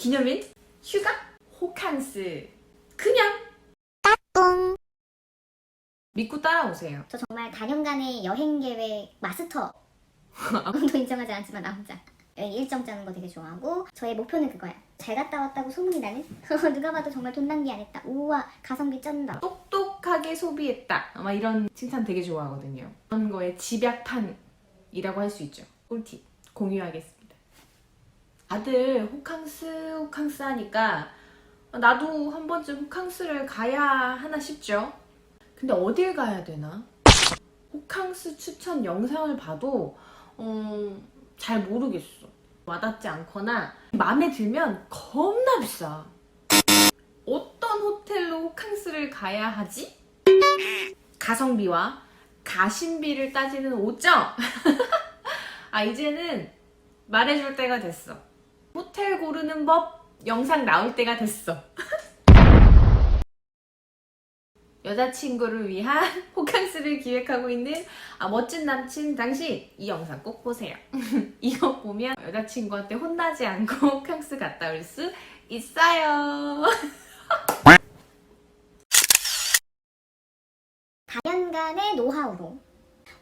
기념일? 휴가? 호캉스. 그냥 뿡. 믿고 따라오세요. 저 정말 다년간의 여행 계획 마스터. 아무도 인정하지 않지만 나 혼자. 일정 짜는 거 되게 좋아하고 저의 목표는 그거야. 잘 갔다 왔다고 소문이 나는? 누가 봐도 정말 돈 낭비 안 했다. 우와 가성비 쩐다. 똑똑하게 소비했다. 아마 이런 칭찬 되게 좋아하거든요. 그런 거에 집약판이라고 할 수 있죠. 꿀팁 공유하겠습니다. 다들 호캉스 호캉스 하니까 나도 한 번쯤 호캉스를 가야 하나 싶죠. 근데 어딜 가야 되나? 호캉스 추천 영상을 봐도 어, 잘 모르겠어. 와닿지 않거나 마음에 들면 겁나 비싸. 어떤 호텔로 호캉스를 가야 하지? 가성비와 가심비를 따지는 오점! 아, 이제는 말해줄 때가 됐어. 호텔 고르는 법 영상 나올 때가 됐어. 여자친구를 위한 호캉스를 기획하고 있는 아, 멋진 남친 당신 이 영상 꼭 보세요. 이거 보면 여자친구한테 혼나지 않고 호캉스 갔다 올 수 있어요. 다년간의 노하우로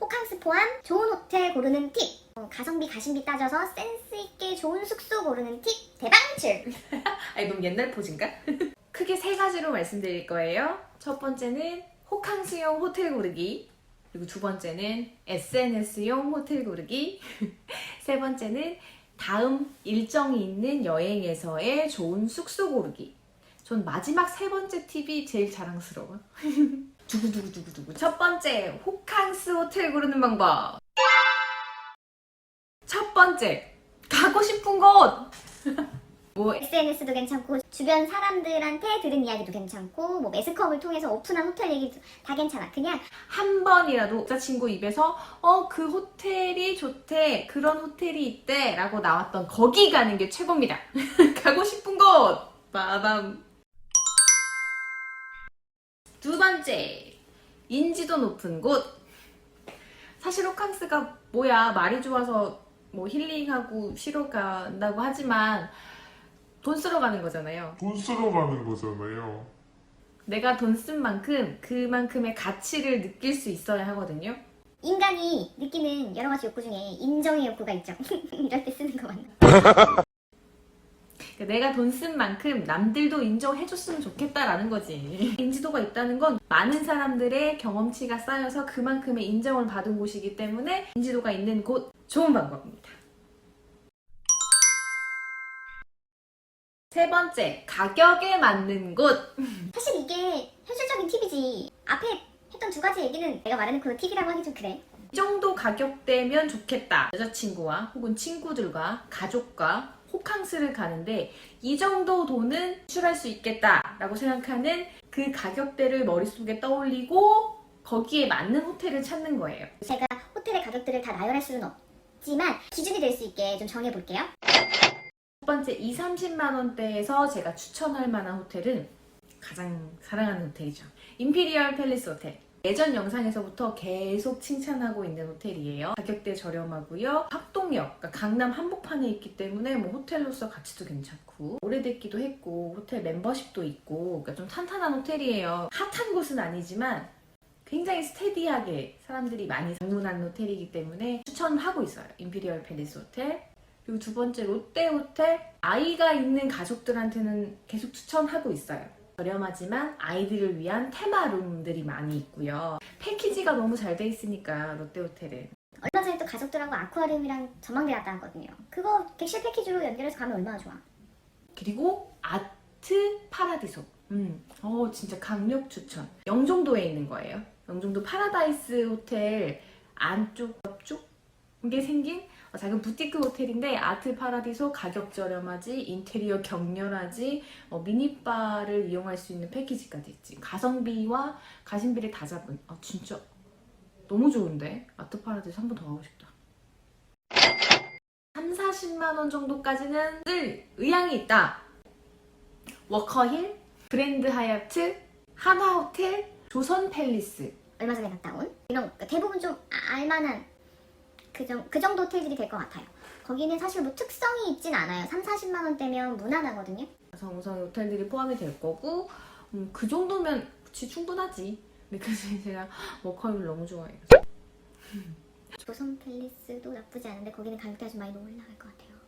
호캉스 포함 좋은 호텔 고르는 팁. 어, 가성비 가심비 따져서 센스 있게 좋은 숙소 고르는 팁 대방출. 아니 너무 옛날 포즈인가? 크게 세 가지로 말씀드릴 거예요. 첫 번째는 호캉스용 호텔 고르기. 그리고 두 번째는 SNS용 호텔 고르기. 세 번째는 다음 일정이 있는 여행에서의 좋은 숙소 고르기. 전 마지막 세 번째 팁이 제일 자랑스러워. 두구두구두구두구. 첫 번째, 호캉스 호텔 고르는 방법. 첫 번째, 가고 싶은 곳! 뭐 SNS도 괜찮고 주변 사람들한테 들은 이야기도 괜찮고 뭐 매스컴을 통해서 오픈한 호텔 얘기도 다 괜찮아. 그냥 한 번이라도 여자친구 입에서 어 그 호텔이 좋대 그런 호텔이 있대 라고 나왔던 거기 가는 게 최고입니다 가고 싶은 곳 빠밤 두 번째 인지도 높은 곳 사실 호캉스가 뭐야 말이 좋아서 뭐 힐링하고 쉬러 간다고 하지만 돈 쓰러 가는 거잖아요 돈 쓰러 가는 거잖아요. 내가 돈 쓴 만큼 그만큼의 가치를 느낄 수 있어야 하거든요 인간이 느끼는 여러 가지 욕구 중에 인정의 욕구가 있죠. 이럴 때 쓰는 거 맞나? 그러니까 내가 돈 쓴 만큼 남들도 인정해줬으면 좋겠다라는 거지. 인지도가 있다는 건 많은 사람들의 경험치가 쌓여서 그만큼의 인정을 받은 곳이기 때문에 인지도가 있는 곳 좋은 방법입니다. 세 번째, 가격에 맞는 곳. 사실 이게 현실적인 팁이지. 앞에 했던 두 가지 얘기는 내가 말하는 그 팁이라고 하기 좀 그래. 이 정도 가격대면 좋겠다. 여자친구와 혹은 친구들과 가족과 호캉스를 가는데 이 정도 돈은 출할 수 있겠다라고 생각하는 그 가격대를 머릿속에 떠올리고 거기에 맞는 호텔을 찾는 거예요. 제가 호텔의 가격들을 다 나열할 수는 없지만 기준이 될 수 있게 좀 정해볼게요. 첫 번째 2, 30만 원대에서 제가 추천할 만한 호텔은 가장 사랑하는 호텔이죠. 임피리얼 팰리스 호텔. 예전 영상에서부터 계속 칭찬하고 있는 호텔이에요. 가격대 저렴하고요. 학동역, 그러니까 강남 한복판에 있기 때문에 뭐 호텔로서 가치도 괜찮고 오래됐기도 했고 호텔 멤버십도 있고 그러니까 좀 탄탄한 호텔이에요. 핫한 곳은 아니지만 굉장히 스테디하게 사람들이 많이 방문하는 호텔이기 때문에 추천하고 있어요. 임피리얼 팰리스 호텔. 그리고 두 번째 롯데 호텔 아이가 있는 가족들한테는 계속 추천하고 있어요. 저렴하지만 아이들을 위한 테마룸들이 많이 있고요. 패키지가 너무 잘 돼 있으니까 롯데 호텔은 얼마 전에 또 가족들하고 아쿠아리움이랑 전망대 갔다 왔거든요. 그거 객실 패키지로 연결해서 가면 얼마나 좋아. 그리고 아트 파라디소. 음, 어 진짜 강력 추천. 영종도에 있는 거예요. 영종도 파라다이스 호텔 안쪽 옆쪽에 생긴 어, 작은 부티크 호텔인데 아트 파라디소 가격 저렴하지 인테리어 격렬하지 어, 미니바를 이용할 수 있는 패키지까지 있지. 가성비와 가심비를 다 잡은 아 진짜 너무 좋은데? 아트 파라디소 한 번 더 가고 싶다. 3, 40만 원 정도까지는 쓸 의향이 있다. 워커힐, 그랜드 하얏트, 하나호텔, 조선 팰리스. 얼마 전에 갔다 온? 이런 거. 대부분 좀 아- 알만한 그, 정, 그 정도 호텔들이 될 것 같아요. 거기는 사실 뭐 특성이 있진 않아요. 3, 40만 원대면 무난하거든요. 성우성 호텔들이 포함이 될 거고 음, 그 정도면 그치 충분하지. 근데 그래서 제가 워커힐을 너무 좋아해요. 조선 팰리스도 나쁘지 않은데 거기는 가격대가 좀 많이 올라갈 것 같아요.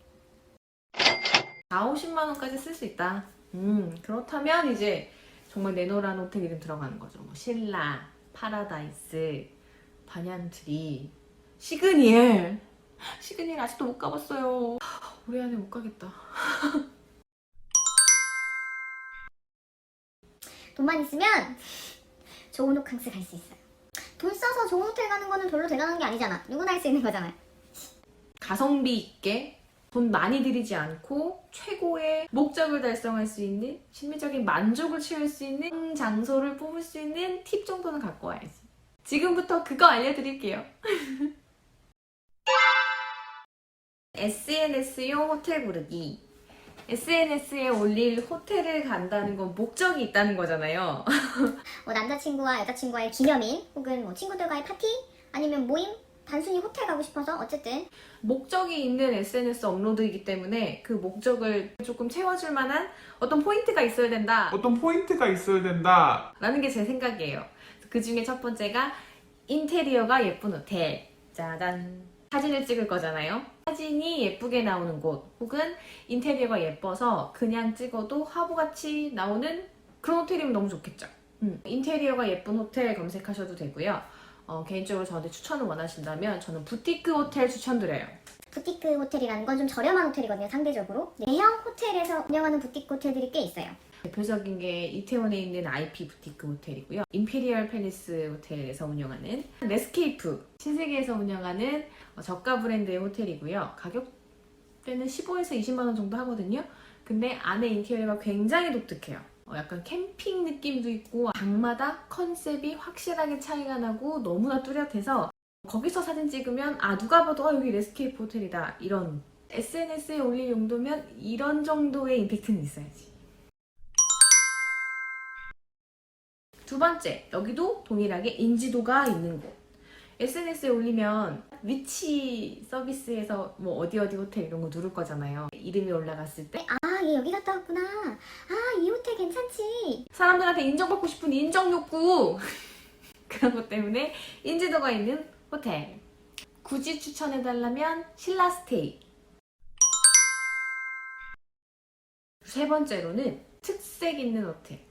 4, 50만 원까지 쓸 수 있다. 음, 그렇다면 이제 정말 내노란 호텔 이름 들어가는 거죠. 뭐 신라, 파라다이스, 반얀트리, 시그니엘. 시그니엘 아직도 못 가봤어요. 올해 안에 못 가겠다. 돈만 있으면 좋은 호캉스 갈 수 있어요. 돈 써서 좋은 호텔 가는 거는 별로 대단한 게 아니잖아. 누구나 할 수 있는 거잖아요. 가성비 있게 돈 많이 들이지 않고 최고의 목적을 달성할 수 있는 심리적인 만족을 취할 수 있는 장소를 뽑을 수 있는 팁 정도는 갖고 와야지. 지금부터 그거 알려드릴게요. SNS용 호텔 고르기. SNS에 올릴 호텔을 간다는 건 목적이 있다는 거잖아요. 뭐 남자친구와 여자친구와의 기념일 혹은 뭐 친구들과의 파티 아니면 모임 단순히 호텔 가고 싶어서 어쨌든 목적이 있는 SNS 업로드이기 때문에 그 목적을 조금 채워줄 만한 어떤 포인트가 있어야 된다. 어떤 포인트가 있어야 된다. 라는 게 제 생각이에요. 그 중에 첫 번째가 인테리어가 예쁜 호텔. 짜잔. 사진을 찍을 거잖아요. 사진이 예쁘게 나오는 곳 혹은 인테리어가 예뻐서 그냥 찍어도 화보같이 나오는 그런 호텔이면 너무 좋겠죠. 음, 인테리어가 예쁜 호텔 검색하셔도 되고요. 어, 개인적으로 저한테 추천을 원하신다면 저는 부티크 호텔 추천드려요. 부티크 호텔이라는 건 좀 저렴한 호텔이거든요 상대적으로 대형 호텔에서 운영하는 부티크 호텔들이 꽤 있어요 대표적인 게 이태원에 있는 IP 부티크 호텔이고요. 임페리얼 팰리스 호텔에서 운영하는 네스케이프 신세계에서 운영하는 어, 저가 브랜드의 호텔이고요. 가격대는 15에서 20만 원 정도 하거든요. 근데 안에 인테리어가 굉장히 독특해요. 어, 약간 캠핑 느낌도 있고 방마다 컨셉이 확실하게 차이가 나고 너무나 뚜렷해서 거기서 사진 찍으면 아 누가 봐도 아 여기 레스케이프 호텔이다 이런 SNS에 올릴 용도면 이런 정도의 임팩트는 있어야지. 두 번째, 여기도 동일하게 인지도가 있는 곳. SNS에 올리면 위치 서비스에서 뭐 어디 어디 호텔 이런 거 누를 거잖아요. 이름이 올라갔을 때 아 얘 여기 갔다 왔구나 아 이 호텔 괜찮지 사람들한테 인정받고 싶은 인정 욕구 그런 것 때문에 인지도가 있는 호텔. 굳이 추천해달라면 신라스테이. 세 번째로는 특색 있는 호텔.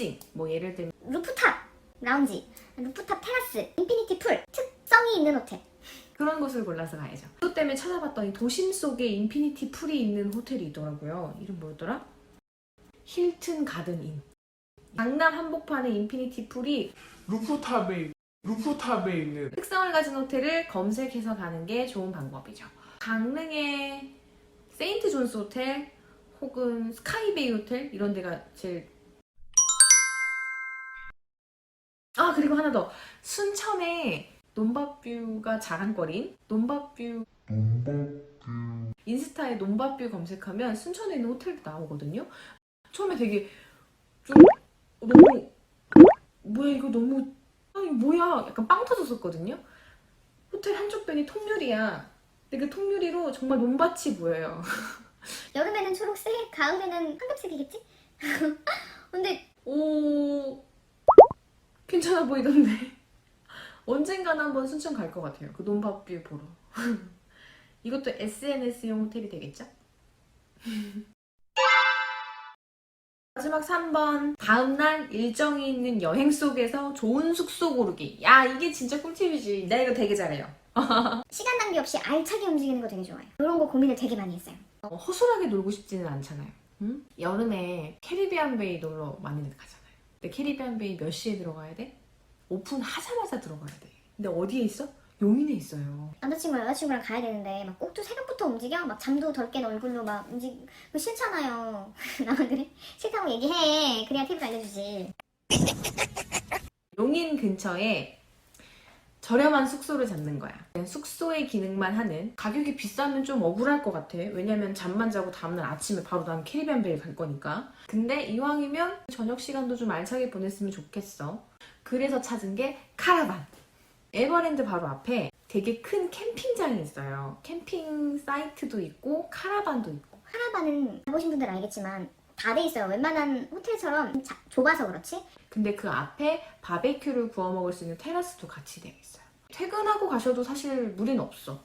특징. 뭐 예를 들면 루프탑 라운지 루프탑 테라스 인피니티 풀 특성이 있는 호텔 그런 곳을 골라서 가야죠. 그것 때문에 찾아봤더니 도심 속에 인피니티 풀이 있는 호텔이 있더라고요. 이름 뭐였더라? 힐튼 가든 인. 강남 한복판에 인피니티 풀이 루프탑에 루프탑에 있는 특성을 가진 호텔을 검색해서 가는 게 좋은 방법이죠. 강릉의 세인트 존스 호텔 혹은 스카이베이 호텔 이런 데가 제일 아 그리고 하나 더 순천에 논밭뷰가 자랑거리인 논밭뷰 인스타에 논밭뷰 검색하면 순천에 있는 호텔도 나오거든요. 처음에 되게 좀 너무 뭐야 이거 너무 아니 뭐야 약간 빵 터졌었거든요. 호텔 한쪽 변이 통유리야. 근데 그 통유리로 정말 논밭이 보여요. 여름에는 초록색 가을에는 황금색이겠지 근데 오 괜찮아 보이던데 언젠가는 한번 순천 갈 것 같아요. 그 논밭뷰 보러. 이것도 SNS용 호텔이 되겠죠? 마지막 3번 다음날 일정이 있는 여행 속에서 좋은 숙소 고르기 야 이게 진짜 꿀팁이지 나 이거 되게 잘해요 시간 낭비 없이 알차게 움직이는 거 되게 좋아해요 이런 거 고민을 되게 많이 했어요 어, 허술하게 놀고 싶지는 않잖아요. 응? 여름에 캐리비안 베이 놀러 많이들 가잖아요. 근데 캐리비안 베이 몇 시에 들어가야 돼? 오픈하자마자 들어가야 돼. 근데 어디에 있어? 용인에 있어요. 남자친구랑 여자친구랑 가야 되는데 막 꼭두 새벽부터 움직여? 막 잠도 덜 깬 얼굴로 막 움직 그거 싫잖아요 나만 그래? 싫다고 얘기해 그래야 팁을 알려주지 용인 근처에 저렴한 숙소를 잡는 거야. 숙소의 기능만 하는 가격이 비싸면 좀 억울할 것 같아. 왜냐면 잠만 자고 다음날 아침에 바로 난 캐리비안 베이 갈 거니까. 근데 이왕이면 저녁 시간도 좀 알차게 보냈으면 좋겠어. 그래서 찾은 게 카라반. 에버랜드 바로 앞에 되게 큰 캠핑장이 있어요. 캠핑 사이트도 있고 카라반도 있고. 카라반은 가보신 분들 알겠지만 다 돼 있어요. 웬만한 호텔처럼 자- 좁아서 그렇지. 근데 그 앞에 바베큐를 구워 먹을 수 있는 테라스도 같이 되어 있어요. 퇴근하고 가셔도 사실 무리는 없어.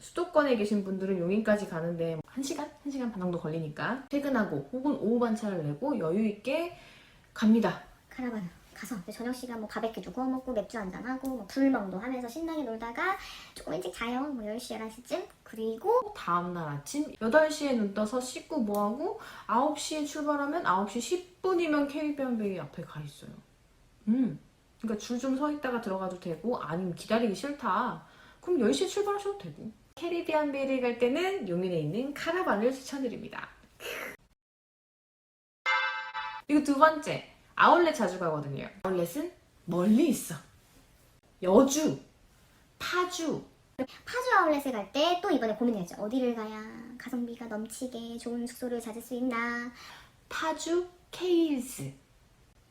수도권에 계신 분들은 용인까지 가는데 1시간? 1시간 반 정도 걸리니까 퇴근하고 혹은 오후 반차를 내고 여유 있게 갑니다. 카라반 가서 저녁 시간 뭐 바베큐도 구워 먹고 맥주 한잔 하고 뭐 불멍도 하면서 신나게 놀다가 조금 일찍 자요. 뭐 10시 11시쯤. 그리고 다음날 아침 8시에 눈 떠서 씻고 뭐하고 9시에 출발하면 9시 10분이면 캐리비안 베이 앞에 가 있어요. 음. 그러니까 줄 좀 서 있다가 들어가도 되고 아니면 기다리기 싫다. 그럼 10시에 출발하셔도 되고. 캐리비안 베이를 갈 때는 용인에 있는 카라반을 추천드립니다. 그리고 두 번째, 아울렛 자주 가거든요. 아울렛은 멀리 있어. 여주, 파주, 파주 아울렛에 갈 때 또 이번에 고민했죠. 어디를 가야 가성비가 넘치게 좋은 숙소를 찾을 수 있나. 파주 케일스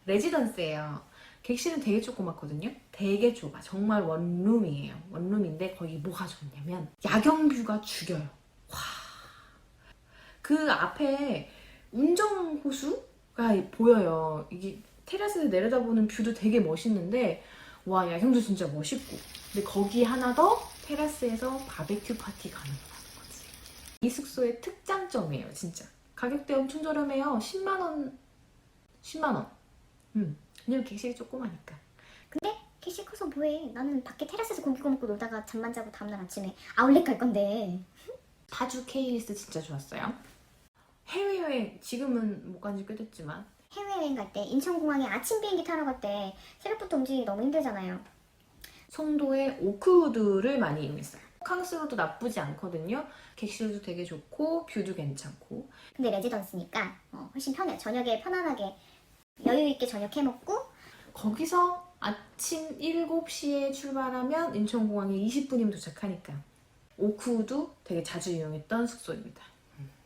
레지던스예요. 객실은 되게 조그맣거든요. 되게 좁아. 정말 원룸이에요. 원룸인데 거기 뭐가 좋냐면 야경뷰가 죽여요. 와. 그 앞에 운정 호수 가 보여요. 이게 테라스에서 내려다보는 뷰도 되게 멋있는데 와 야경도 진짜 멋있고. 근데 거기 하나 더 테라스에서 바베큐 파티 가능하다는 거지. 이 숙소의 특장점이에요, 진짜. 가격대 엄청 저렴해요. 10만 원, 10만 원. 음, 왜냐면 객실이 조그마니까. 근데 캐시 커서 뭐해? 나는 밖에 테라스에서 고기 구워 먹고 놀다가 잠만 자고 다음날 아침에 아울렛 갈 건데. 파주 케이리스 진짜 좋았어요. 해외여행 지금은 못 간 지 꽤 됐지만 해외여행 갈 때 인천공항에 아침 비행기 타러 갈 때 새벽부터 움직이기 너무 힘들잖아요. 송도의 오크우드를 많이 이용했어요. 호캉스로도 나쁘지 않거든요. 객실도 되게 좋고 뷰도 괜찮고 근데 레지던스니까 어, 훨씬 편해요. 저녁에 편안하게 여유 있게 저녁 해 먹고 거기서 아침 7시에 출발하면 인천공항에 20분이면 도착하니까 오크우드 되게 자주 이용했던 숙소입니다.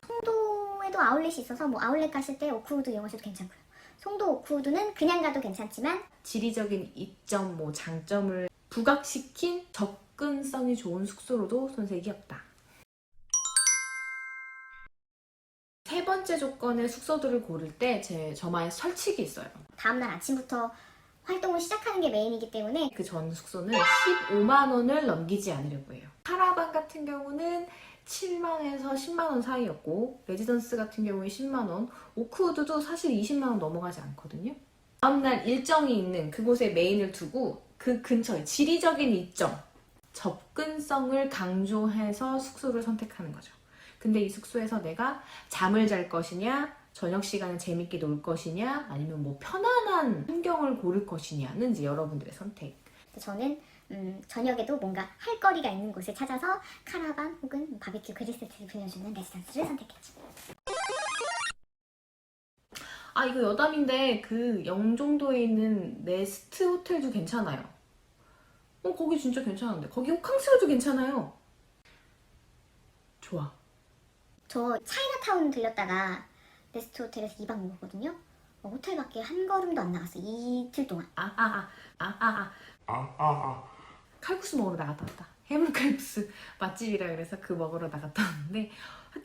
송도 에도 아울렛이 있어서 뭐 아울렛 가실 때 오크우드 이용하셔도 괜찮고요. 송도 오크우드는 그냥 가도 괜찮지만 지리적인 이점, 뭐 장점을 부각시킨 접근성이 좋은 숙소로도 손색이 없다. 세 번째 조건의 숙소들을 고를 때 제 저만의 설칙이 있어요. 다음날 아침부터 활동을 시작하는 게 메인이기 때문에 그 전 숙소는 15만 원을 넘기지 않으려고 해요. 카라반 같은 경우는 7만 원에서 10만 원 사이였고 레지던스 같은 경우에 10만 원, 오크우드도 사실 20만 원 넘어가지 않거든요. 다음날 일정이 있는 그곳에 메인을 두고 그 근처에 지리적인 이점, 접근성을 강조해서 숙소를 선택하는 거죠. 근데 이 숙소에서 내가 잠을 잘 것이냐, 저녁 시간에 재밌게 놀 것이냐, 아니면 뭐 편안한 환경을 고를 것이냐는 이제 여러분들의 선택. 저는 음, 저녁에도 뭔가 할 거리가 있는 곳을 찾아서 카라반 혹은 바비큐 그릴 세트를 빌려주는 레지던스를 선택했죠. 아 이거 여담인데 그 영종도에 있는 네스트 호텔도 괜찮아요. 어 거기 진짜 괜찮은데 거기 호캉스로도 괜찮아요. 좋아. 저 차이나타운 들렸다가 네스트 호텔에서 2박 묵었거든요. 어, 호텔 밖에 한 걸음도 안 나갔어. 이틀 동안. 아아아아아 아, 아, 아, 아. 칼국수 먹으러 나갔다 왔다. 해물 칼국수 맛집이라 그래서 그 먹으러 나갔다 왔는데 하여튼,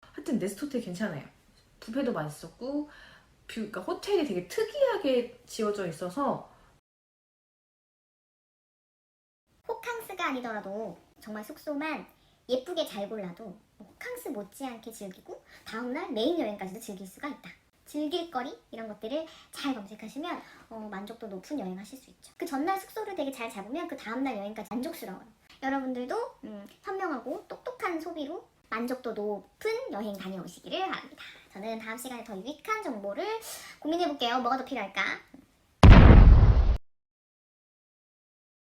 하여튼 네스트 호텔 괜찮아요. 뷔페도 맛있었고 뷰, 그러니까 호텔이 되게 특이하게 지어져 있어서 호캉스가 아니더라도 정말 숙소만 예쁘게 잘 골라도 뭐 호캉스 못지않게 즐기고 다음날 메인 여행까지도 즐길 수가 있다. 즐길 거리 이런 것들을 잘 검색하시면 어, 만족도 높은 여행 하실 수 있죠. 그 전날 숙소를 되게 잘 잡으면 그 다음날 여행까지 만족스러워요. 여러분들도 음, 현명하고 똑똑한 소비로 만족도 높은 여행 다녀오시기를 바랍니다. 저는 다음 시간에 더 유익한 정보를 고민해볼게요. 뭐가 더 필요할까?